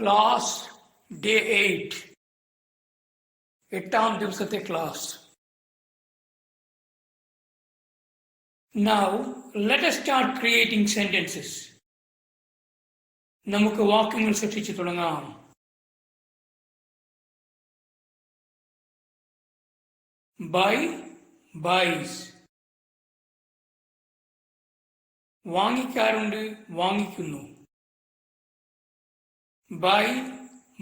Class day eight. എട്ടാം ദിവസത്തെ class. Now let start creating sentences. നമുക്ക് വാക്യങ്ങൾ സൃഷ്ടിച്ചു തുടങ്ങാം. ബൈ ബൈസ് വാങ്ങിക്കാറുണ്ട് വാങ്ങിക്കുന്നു. ബൈ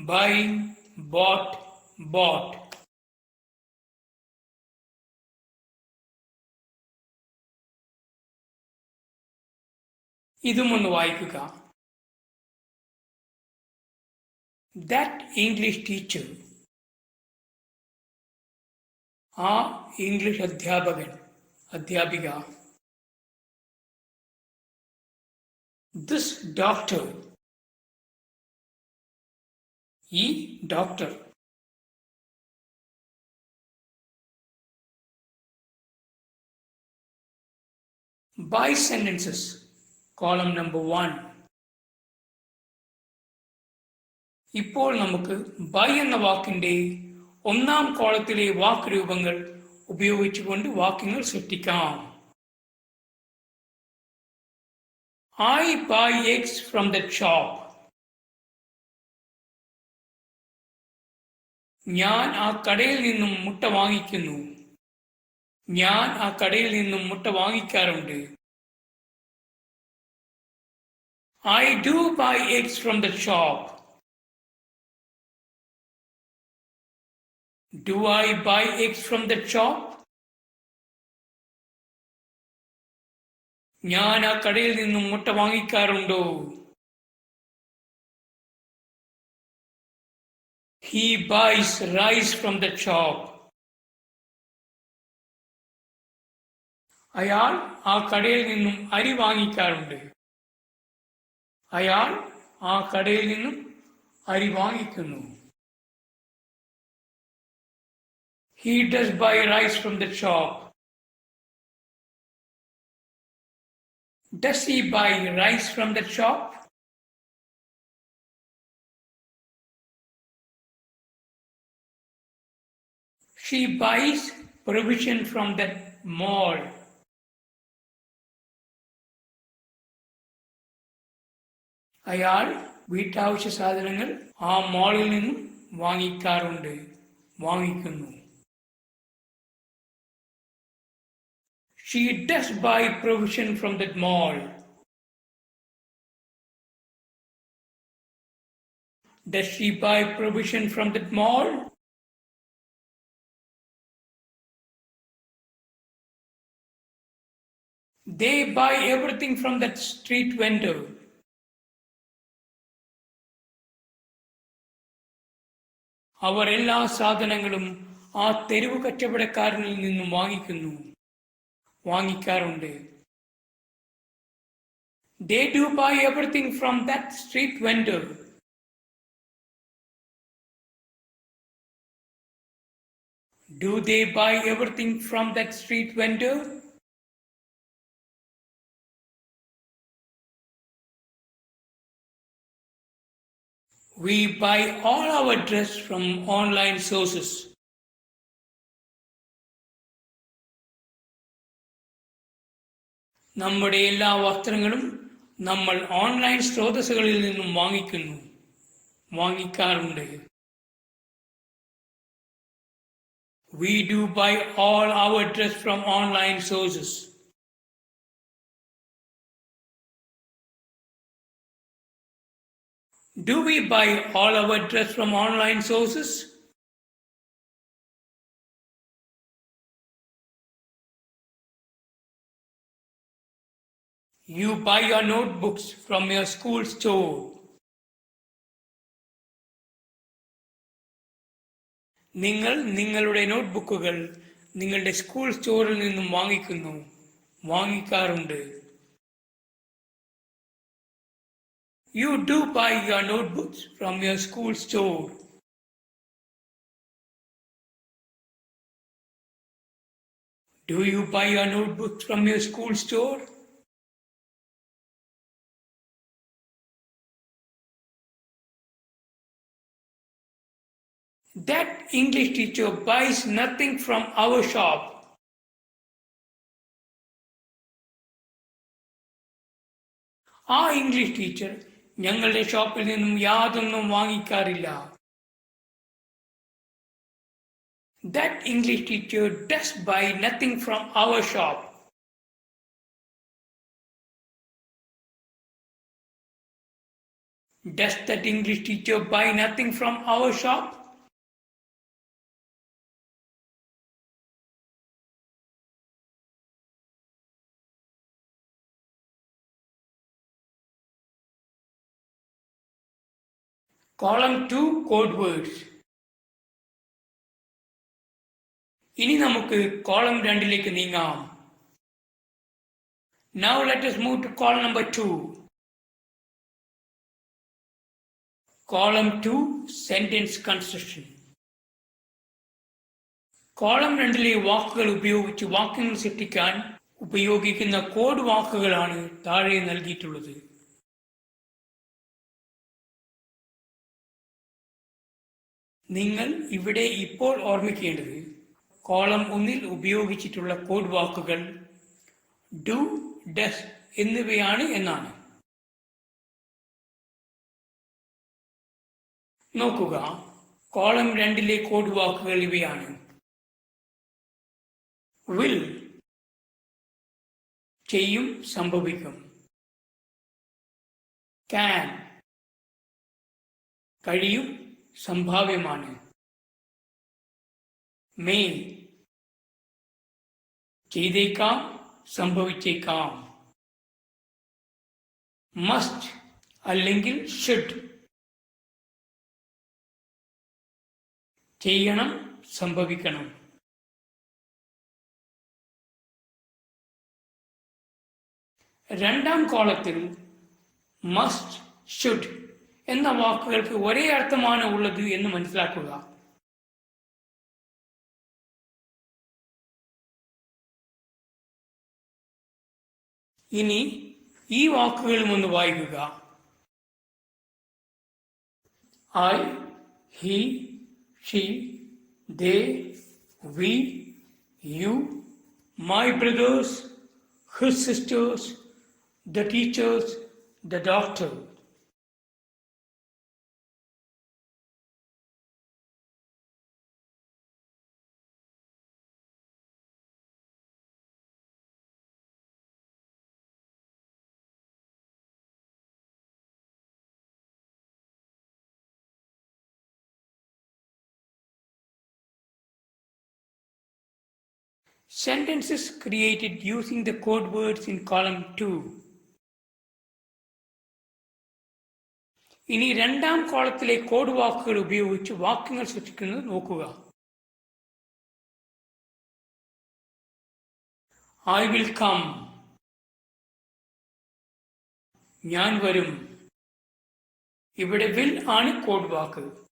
ബൈ ബോട്ട് ബോട്ട് ഇതും ഒന്ന് വായിക്കുക ദാറ്റ് ഇംഗ്ലീഷ് ടീച്ചർ ആ ഇംഗ്ലീഷ് അധ്യാപകൻ അധ്യാപിക ദിസ് ഡോക്ടർ ഈ doctor buy sentences column number one ഇപ്പോൾ നമുക്ക് ബൈ എന്ന വാക്കിന്റെ ഒന്നാം കോളത്തിലെ വാക്ക് രൂപങ്ങൾ ഉപയോഗിച്ചുകൊണ്ട് വാക്യങ്ങൾ സൃഷ്ടിക്കാം I buy eggs from the shop ഞാൻ ആ കടയിൽ നിന്നും മുട്ട വാങ്ങിക്കുന്നു. ഞാൻ ആ കടയിൽ നിന്നും മുട്ട വാങ്ങിക്കാറുണ്ട്. I do buy eggs from the shop do I buy eggs from the shop ഞാൻ ആ കടയിൽ നിന്നും മുട്ട വാങ്ങിക്കാറുണ്ടോ? he buys rice from the shop അയാൾ ആ കടയിൽ നിന്നും അരി വാങ്ങിക്കാറുണ്ട് അയാൾ ആ കടയിൽ നിന്നും അരി വാങ്ങിക്കുന്നു he does buy rice from the shop does he buy rice from the shop She buys provision from the mall അയാൾ വീട്ടാവശ്യ സാധനങ്ങൾ ആ മാളിൽ നിന്നും വാങ്ങിക്കാറുണ്ട് വാങ്ങിക്കുന്നു she does buy provision from that mall Does she buy provision from that mall? They buy everything from that street vendor. അവർ എല്ലാ സാധനങ്ങളും ആ തെരുവ് കച്ചവടക്കാരനിൽ നിന്നും വാങ്ങിക്കുന്നു വാങ്ങിക്കാറുണ്ട് they do buy everything from that street vendor do they buy everything from that street vendor We buy all our dress from online sources. നമ്മുടെ എല്ലാ വസ്ത്രങ്ങളും നമ്മൾ ഓൺലൈൻ സ്രോതസ്സുകളിൽ നിന്നും വാങ്ങിക്കുന്നു വാങ്ങിക്കാറുണ്ട് We do buy all our dress from online sources. Do we buy all our dress from online sources? You buy your notebooks from your school store. നിങ്ങൾ നിങ്ങളുടെ നോട്ട്ബുക്കുകൾ നിങ്ങളുടെ സ്കൂൾ സ്റ്റോറിൽ നിന്നും വാങ്ങിക്കുന്നു വാങ്ങിക്കാറുണ്ട് You do buy your notebooks from your school store. Do you buy your notebooks from your school store? That English teacher buys nothing from our shop. Our English teacher ഞങ്ങളുടെ ഷോപ്പിൽ നിന്നും യാതൊന്നും വാങ്ങിക്കാറില്ല That English teacher does buy nothing from our shop. Does that English teacher buy nothing from our shop? Column 2 code words. ഇനി നമുക്ക് column രണ്ടിലേക്ക് നീങ്ങാം let us move to column number 2. Column 2 sentence construction. Column രണ്ടിലെ വാക്കുകൾ ഉപയോഗിച്ച് വാക്യങ്ങൾ സൃഷ്ടിക്കാൻ ഉപയോഗിക്കുന്ന കോഡ് വാക്കുകളാണ് താഴെ നൽകിയിട്ടുള്ളത് നിങ്ങൾ ഇവിടെ ഇപ്പോൾ ഓർമ്മിക്കേണ്ടത് കോളം ഒന്നിൽ ഉപയോഗിച്ചിട്ടുള്ള കോഡ് വാക്കുകൾ ഡു ഡസ് എന്നിവയാണ് എന്നാണ്. നോക്കുക കോളം രണ്ടിലെ കോഡ് വാക്കുകൾ ഇവയാണ്. വിൽ ചെയ്യും സംഭവിക്കും. ക്യാൻ കഴിയും സംഭാവ്യമാണ്. മെയ് ചെയ്തേക്കാം സംഭവിച്ചേക്കാം. മസ്റ്റ് അല്ലെങ്കിൽ ഷുഡ് ചെയ്യണം സംഭവിക്കണം. രണ്ടാം കോളത്തിൽ മസ്റ്റ് ഷുഡ് എന്ന വാക്കുകൾക്ക് ഒരേ അർത്ഥമാണ് ഉള്ളത് എന്ന് മനസ്സിലാക്കുക ഇനി ഈ വാക്കുകളും ഒന്ന് വായിക്കുക I he she they we you my brothers his sisters, the teachers, the doctor. Sentences created using the code words in column 2. ഇനി രണ്ടാം കോളത്തിലെ കോഡ് വാക്കുകൾ ഉപയോഗിച്ച് വാക്യങ്ങൾ സൃഷ്ടിക്കുന്നത് നോക്കുക. ഐ വിൽ കം ഞാൻ വരും. ഇവിടെ വിൽ ആണ് കോഡ് വാക്ക്.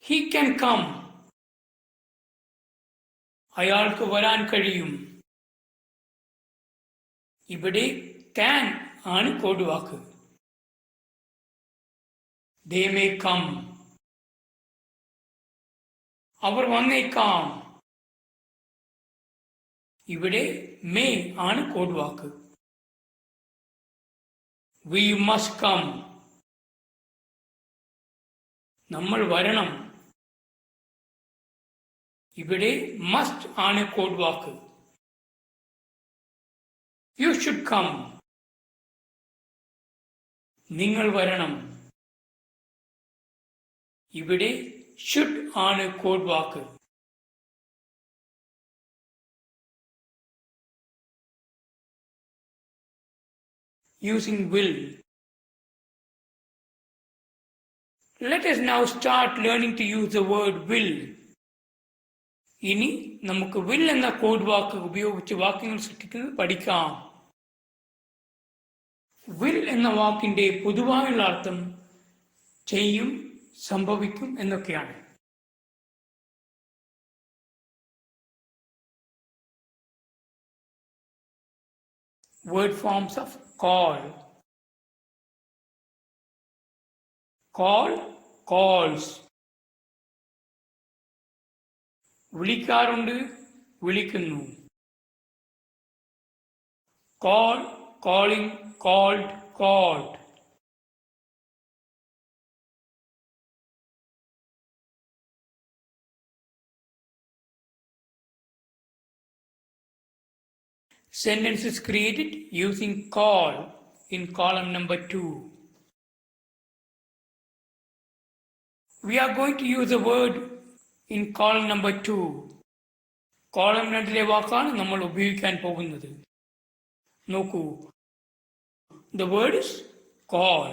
ഹി ക്യാൻ കം അയാൾക്ക് വരാൻ കഴിയും ഇവിടെ ക്യാൻ ആണ് കോഡ് വാക്ക് ദേ മേ കം അവർ വന്നേക്കാം ഇവിടെ മേ ആണ് കോഡ് വാക്ക് വി മസ്റ്റ് കം നമ്മൾ വരണം ഇവിടെ മസ്റ്റ് ആണ് കോഡ് വാക്ക് യു ഷുഡ് കം നിങ്ങൾ വരണം ഇവിടെ ഷുഡ് ആണ് കോഡ് വാക്ക് using will. Let us now start learning to use the word will. ഇനി നമുക്ക് വിൽ എന്ന കോഡ് വാക്ക് ഉപയോഗിച്ച് വാക്യങ്ങൾ സൃഷ്ടിക്കുന്നത് പഠിക്കാം. വിൽ എന്ന വാക്കിന്റെ പൊതുവായുള്ള അർത്ഥം ചെയ്യും സംഭവിക്കും എന്നൊക്കെയാണ്. Word forms of call call calls. വിളിക്കാറുണ്ട് വിളിക്കുന്നു call calling called called Sentence is created using call in column number 2. We are going to use a word in column number 2. Column രണ്ടിലെ വാക്കാണ് നമ്മൾ ഉപയോഗിക്കാൻ പോകുന്നത്. നോക്കൂ. ദ വേർഡ് കോൾ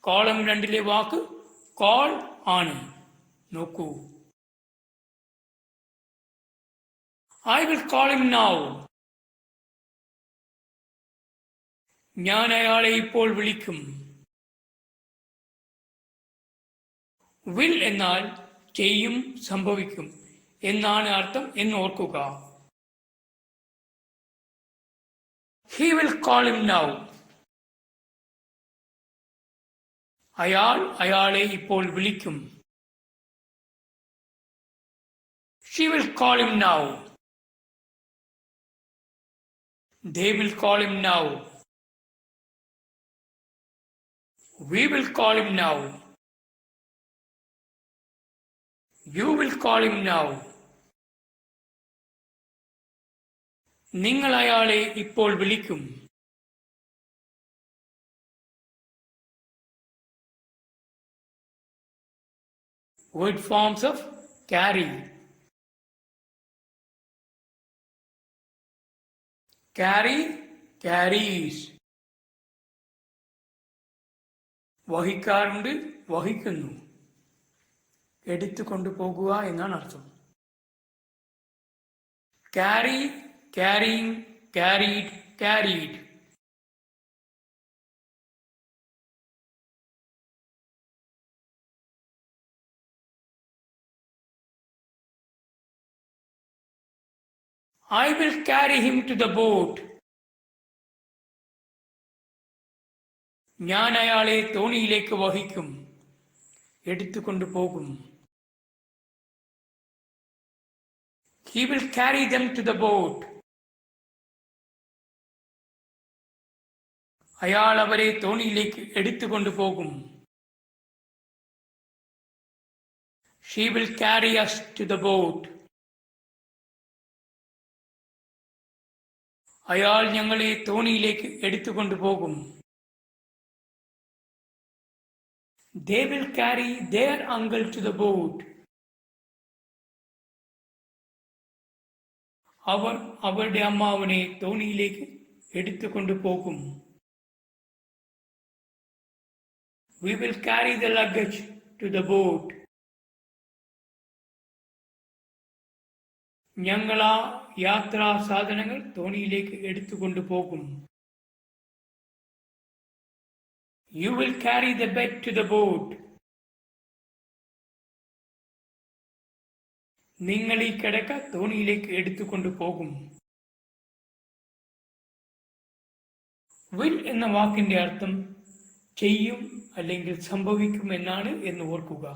കോളം രണ്ടിലെ വാക്ക് കോൾ ആണ്. നോക്കൂ. I will call him now ഞാൻ അയാളെ ഇപ്പോൾ വിളിക്കും. വിൽ എന്നാൽ ചെയ്യും സംഭവിക്കും. എന്നാണ് അർത്ഥം എന്ന് ഓർക്കുക. He will call him now അയാൾ അയാളെ ഇപ്പോൾ വിളിക്കും. She will call him now they will call him now we will call him now. You will call him now. നിങ്ങൾ അയാളെ ഇപ്പോൾ വിളിക്കും word forms of carry carry carries വഹിക്കാറുണ്ട് വഹിക്കുന്നു എടുത്തു കൊണ്ടുപോകുക എന്നാണ് അർത്ഥം. Carry carrying carried carried I will carry him to the boat. ഞാൻ അയാളെ തോണിയിലേക്ക് വഹിക്കും. എടുത്തുകൊണ്ടു പോകും he will carry them to the boat അയാൾ അവരെ തോണിയിലേക്ക് എടുത്തുകൊണ്ടു പോകും she will carry us to the boat അയാൾ ഞങ്ങളെ തോണിയിലേക്ക് എടുത്തുകൊണ്ടു പോകും They will carry their uncle to the boat. അവർ അവരുടെ അമ്മാവനെ തോണിയിലേക്ക് എടുത്തുകൊണ്ടു പോകും we will carry the luggage to the boat ഞങ്ങൾ ആ യാത്രാ സാധനങ്ങൾ തോണിയിലേക്ക് എടുത്തുകൊണ്ടു പോകും You will carry the bed to the boat. നിങ്ങൾ ഈ കിടക്ക തോണിയിലേക്ക് എടുത്തുകൊണ്ട് പോകും. വിൽ എന്ന വാക്കിന്റെ അർത്ഥം ചെയ്യും അല്ലെങ്കിൽ സംഭവിക്കും എന്നാണ് എന്ന് ഓർക്കുക.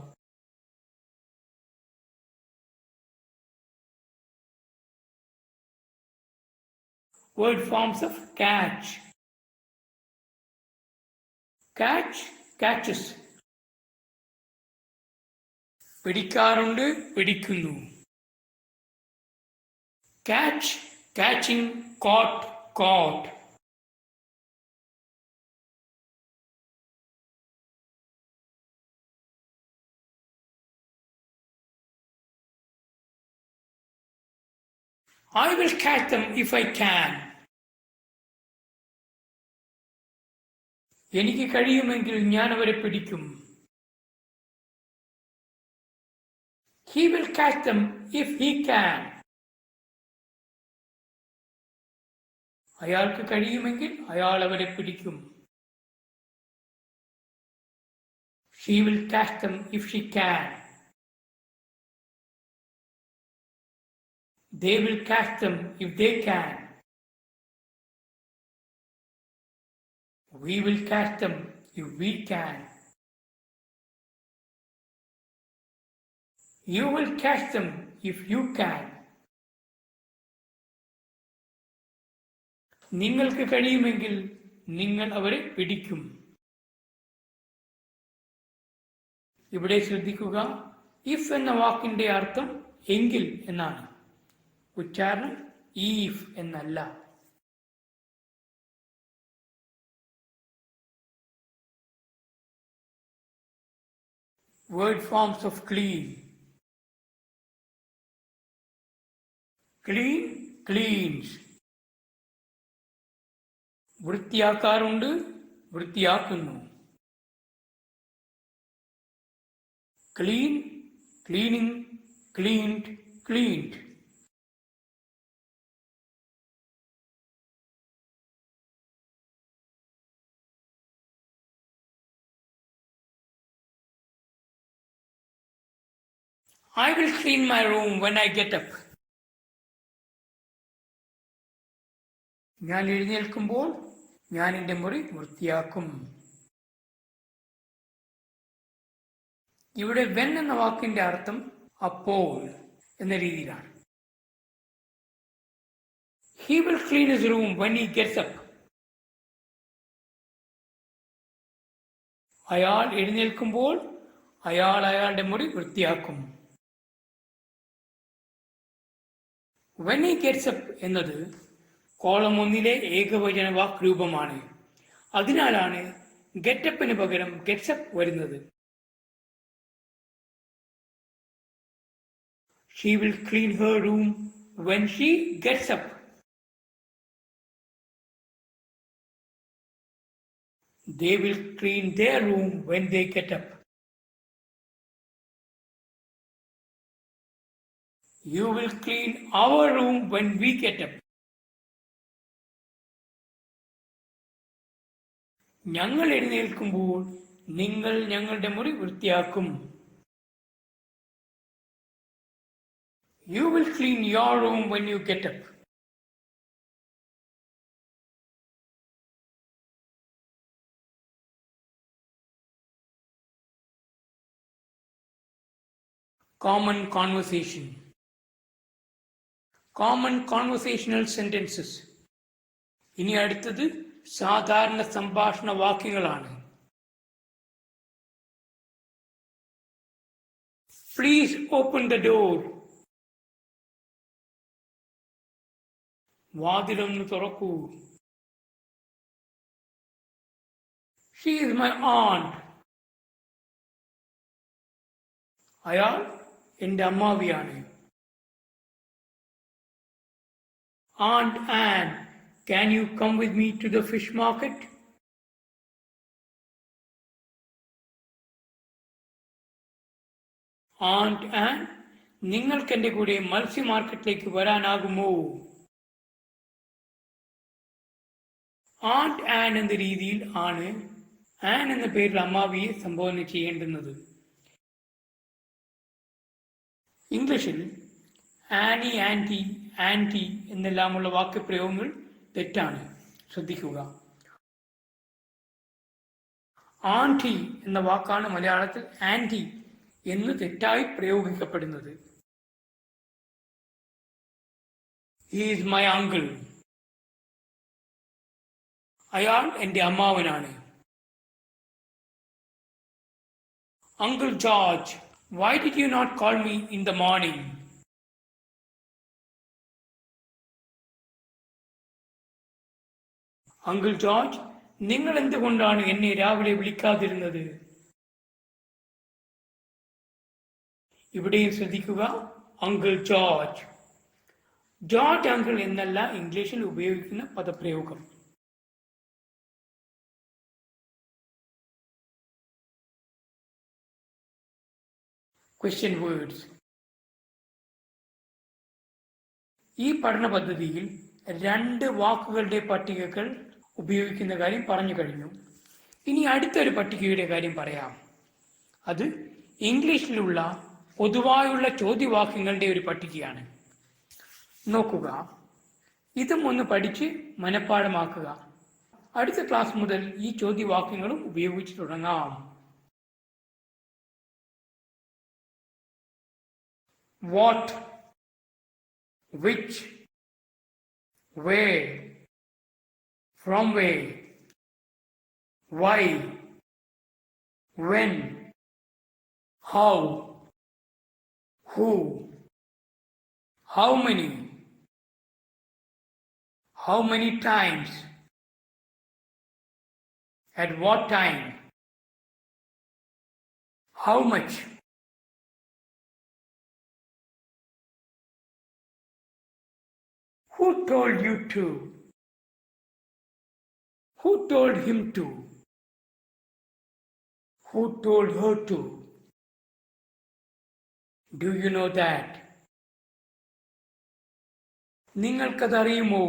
Word forms of catch catch catches പിടിക്കാറുണ്ട് പിടിക്കുന്നു. Catch catching caught caught I will catch them if I can. എനിക്ക് കഴിയുമെങ്കിൽ ഞാൻ അവരെ പിടിക്കും. He will catch them if he can. അയാൾക്ക് കഴിയുമെങ്കിൽ അയാൾ അവരെ പിടിക്കും she will catch them if she can. They will catch them if they can. We will catch them if we can. You will catch them if you can. നിങ്ങൾക്ക് കഴിയുമെങ്കിൽ നിങ്ങൾ അവരെ പിടിക്കും. ഇവിടെ ശ്രദ്ധിക്കുക ഇഫ് എന്ന വാക്കിന്റെ അർത്ഥം എങ്കിൽ എന്നാണ്. ഉച്ചാരണം ഈഫ് എന്നല്ല. Word forms of clean. clean cleans വൃത്തിയാക്കാറുണ്ട് വൃത്തിയാക്കുന്നു clean cleaning cleaned cleaned I will clean my room when I get up. ഞാൻ എഴുന്നേൽക്കുമ്പോൾ ഞാൻ എന്റെ മുറി വൃത്തിയാക്കും. ഇവിടെ വെൻ എന്ന വാക്കിന്റെ അർത്ഥം അപ്പോൾ എന്ന രീതിയിലാണ്. He will clean his room when he gets up അയാൾ എഴുന്നേൽക്കുമ്പോൾ അയാൾ അയാളുടെ മുറി വൃത്തിയാക്കും. വെൻ ഹി ഗെറ്റ്സ് അപ്പ് എന്നത് കോളം ഒന്നിലെ ഏകവചന വാക് രൂപമാണ്. അതിനാലാണ് ഗെറ്റപ്പിന് പകരം ഗെറ്റ്സപ്പ് വരുന്നത്. She will clean her room when she gets up they will clean their room when they get up You will clean our room when we get up. ഞങ്ങൾ എഴുന്നേൽക്കുമ്പോൾ നിങ്ങൾ ഞങ്ങളുടെ മുറി വൃത്തിയാക്കും you will clean your room when you get up common conversation common conversational sentences ഇനി അടുത്തത് സാധാരണ സംഭാഷണ വാക്യങ്ങളാണ് പ്ലീസ് ഓപ്പൺ ദ ഡോർ വാതിലൊന്ന് തുറക്കൂ. ഷീ ഈസ് മൈ ആണ്ട് അയാൾ എന്റെ അമ്മാവിയാണ്. Aunt can you come with me to the fish market? Market aunt നിങ്ങൾക്ക് എന്റെ കൂടെ മത്സ്യ മാർക്കറ്റിലേക്ക് വരാനാകുമോ ആൻഡ് ആൻ എന്ന രീതിയിൽ ആണ് ആൻ എന്ന പേരിൽ അമ്മാവിയെ സംബോധന ചെയ്യേണ്ടുന്നത് ഇംഗ്ലീഷിൽ ആനി ആന്റി ആന്റി എന്നെല്ലാമുള്ള വാക്യപ്രയോഗങ്ങൾ തെറ്റാണ്. ശ്രദ്ധിക്കുക. ആന്റി എന്ന വാക്കാണ് മലയാളത്തിൽ ആന്റി എന്ന് തെറ്റായി പ്രയോഗിക്കപ്പെടുന്നത്. ഈസ് മൈ അങ്കിൾ അയാൾ എന്റെ അമ്മാവനാണ്. Uncle George why did you not call me in the morning? Uncle George നിങ്ങൾ എന്തുകൊണ്ടാണ് എന്നെ രാവിലെ വിളിക്കാതിരുന്നത്? ഇവിടെയും ശ്രദ്ധിക്കുക അങ്കിൾ ജോർജ്. ജോർജ് അങ്കിൾ എന്നല്ല ഇംഗ്ലീഷിൽ ഉപയോഗിക്കുന്ന പദപ്രയോഗം. ക്വസ്റ്റ്യൻ വേർഡ്സ് ഈ പഠന പദ്ധതിയിൽ രണ്ട് വാക്കുകളുടെ പട്ടികകൾ ഉപയോഗിക്കുന്ന കാര്യം പറഞ്ഞു കഴിഞ്ഞു. ഇനി അടുത്തൊരു പട്ടികയുടെ കാര്യം പറയാം. അത് ഇംഗ്ലീഷിലുള്ള പൊതുവായുള്ള ചോദ്യവാക്യങ്ങളുടെ ഒരു പട്ടികയാണ്. നോക്കുക. ഇതും ഒന്ന് പഠിച്ച് മനഃപ്പാടമാക്കുക അടുത്ത ക്ലാസ് മുതൽ ഈ ചോദ്യവാക്യങ്ങളും ഉപയോഗിച്ച് തുടങ്ങാം. What which where, where, why, when, how, who, how many, how many times, at what time, how much. Who told you to? Who told him to? Who told her to? Do you know that? നിങ്ങൾക്കതറിയുമോ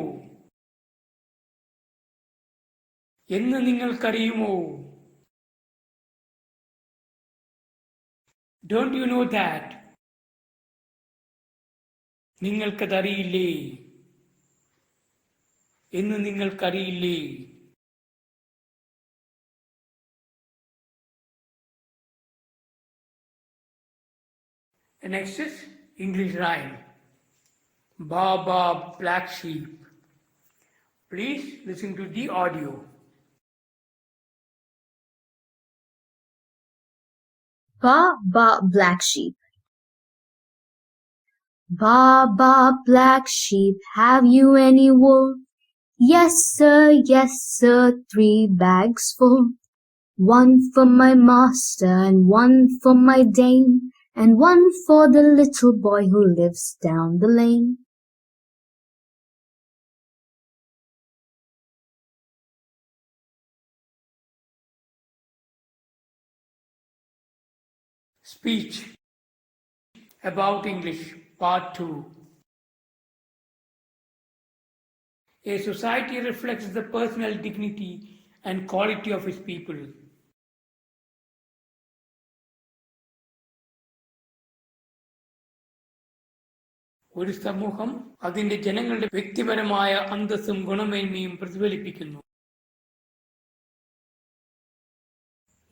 എന്ന് നിങ്ങൾക്കറിയുമോ don't you know that നിങ്ങൾക്കതറിയില്ലേ എന്ന് നിങ്ങൾക്കറിയില്ലേ Next is English rhyme. Ba ba black sheep. Please listen to the audio. Ba ba black sheep. Ba ba black sheep, have you any wool? Yes sir, yes sir, three bags full. One for my master and one for my dame and one for the little boy who lives down the lane. Speech about English, Part 2. A society reflects the personal dignity and quality of its people. ഒരു സമൂഹം അതിന്റെ ജനങ്ങളുടെ വ്യക്തിപരമായ അന്തസ്സും ഗുണമേന്മയും പ്രതിഫലിപ്പിക്കുന്നു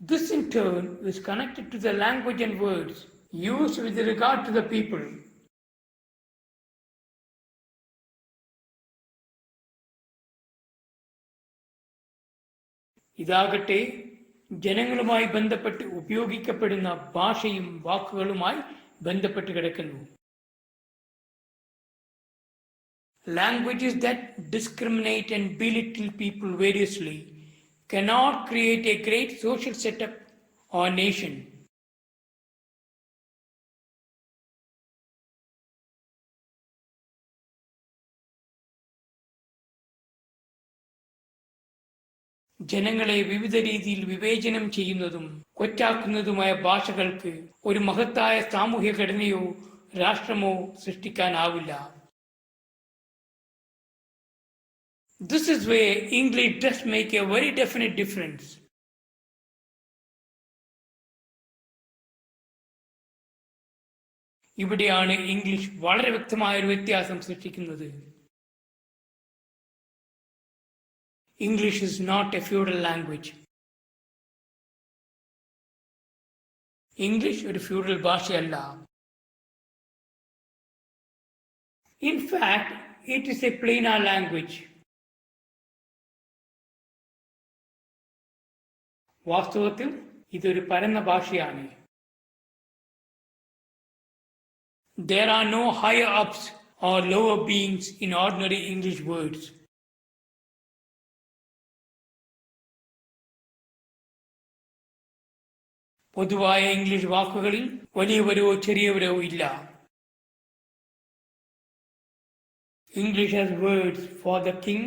This in turn is connected to the language and words used with regard to the people. ഇതാകട്ടെ ജനങ്ങളുമായി ബന്ധപ്പെട്ട് ഉപയോഗിക്കപ്പെടുന്ന ഭാഷയും വാക്കുകളുമായി ബന്ധപ്പെട്ട് കിടക്കുന്നു Languages that discriminate and belittle people variously cannot create a great social setup or nation. ജനങ്ങളെ വിവിധ രീതിയിൽ വിവേചനം ചെയ്യുന്നതും കൊച്ചാക്കുന്നതുമായ ഭാഷകൾക്ക് ഒരു മഹത്തായ സാമൂഹ്യ ഘടനയോ രാഷ്ട്രമോ സൃഷ്ടിക്കാനാവില്ല This is where English does make a very definite difference. ഇവിടെയാണ് ഇംഗ്ലീഷ് വളരെ വ്യക്തമായ ഒരു വ്യത്യാസം സൃഷ്ടിക്കുന്നത് English is not a feudal language English ഒരു ഫ്യൂഡൽ ഭാഷയല്ല in fact it is a plain uh language വാസ്തവത്തിൽ ഇതൊരു പരന്ന ഭാഷയാണ് There are no higher ups or lower beings in ordinary English words. പൊതുവായ ഇംഗ്ലീഷ് വാക്കുകളിൽ വലിയവരോ ചെറിയവരോ ഇല്ല English has words for the king,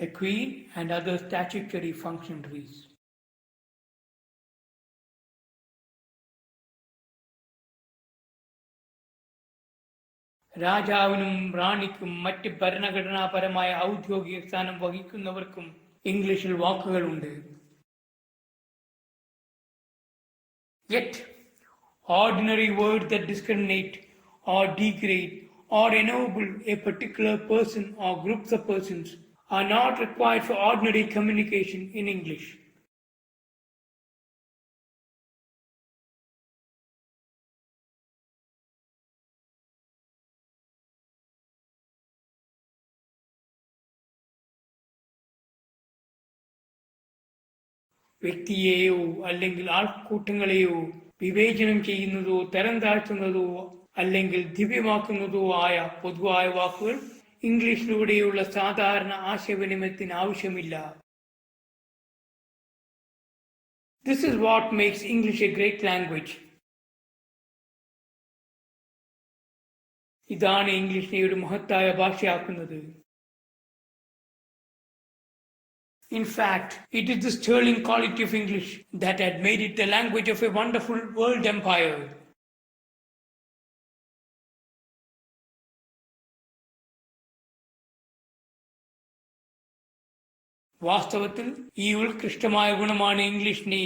the queen, and other statutory functionaries. രാജാവിനും റാണിക്കും മറ്റ് ഭരണഘടനാപരമായ ഔദ്യോഗിക സ്ഥാനം വഹിക്കുന്നവർക്കും ഇംഗ്ലീഷിൽ വാക്കുകളുണ്ട് Yet, ordinary words that discriminate or degrade or ennoble a particular person or groups of persons are not required for ordinary communication in English. വ്യക്തിയെയോ അല്ലെങ്കിൽ ആൾക്കൂട്ടങ്ങളെയോ വിവേചനം ചെയ്യുന്നതോ തരം താഴ്ത്തുന്നതോ അല്ലെങ്കിൽ ദിവ്യമാക്കുന്നതോ ആയ പൊതുവായ വാക്കുകൾ ഇംഗ്ലീഷിലൂടെയുള്ള സാധാരണ ആശയവിനിമയത്തിന് ആവശ്യമില്ല. This is what makes English a great language ഇതാണ് ഇംഗ്ലീഷിനെ ഒരു മഹത്തായ ഭാഷയാക്കുന്നത്. In fact, it is the sterling quality of English that had made it the language of a wonderful world empire. വാസ്തവത്തിൽ ഈ ഉത്കൃഷ്ടമായ ഗുണമാണ് ഇംഗ്ലീഷിനെ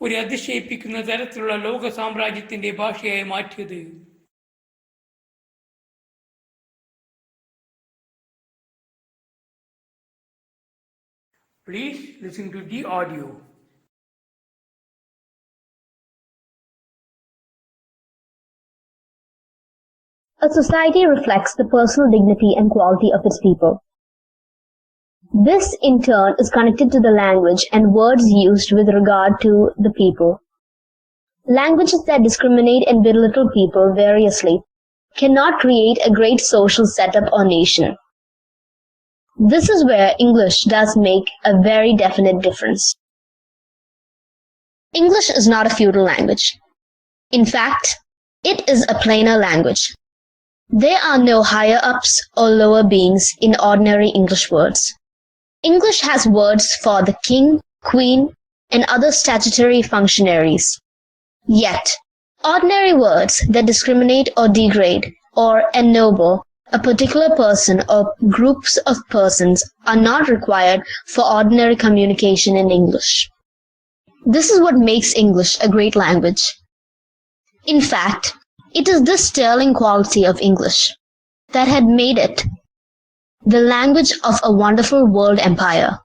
ഒരു അതിശയിപ്പിക്കുന്ന തരത്തിലുള്ള ലോക സാമ്രാജ്യത്തിന്റെ ഭാഷയായി മാറ്റിയത് Please listen to the audio. A society reflects the personal dignity and quality of its people. This, in turn, is connected to the language and words used with regard to the people. Languages that discriminate and belittle people variously cannot create a great social setup or nation. This is where English does make a very definite difference. English is not a feudal language. In fact, it is a plainer language. There are no higher ups or lower beings in ordinary English words. English has words for the king, queen, and other statutory functionaries. Yet, ordinary words that discriminate or degrade or ennoble a particular person or groups of persons are not required for ordinary communication in English. This is what makes English a great language. In fact, it is this sterling quality of English that had made it the language of a wonderful world empire.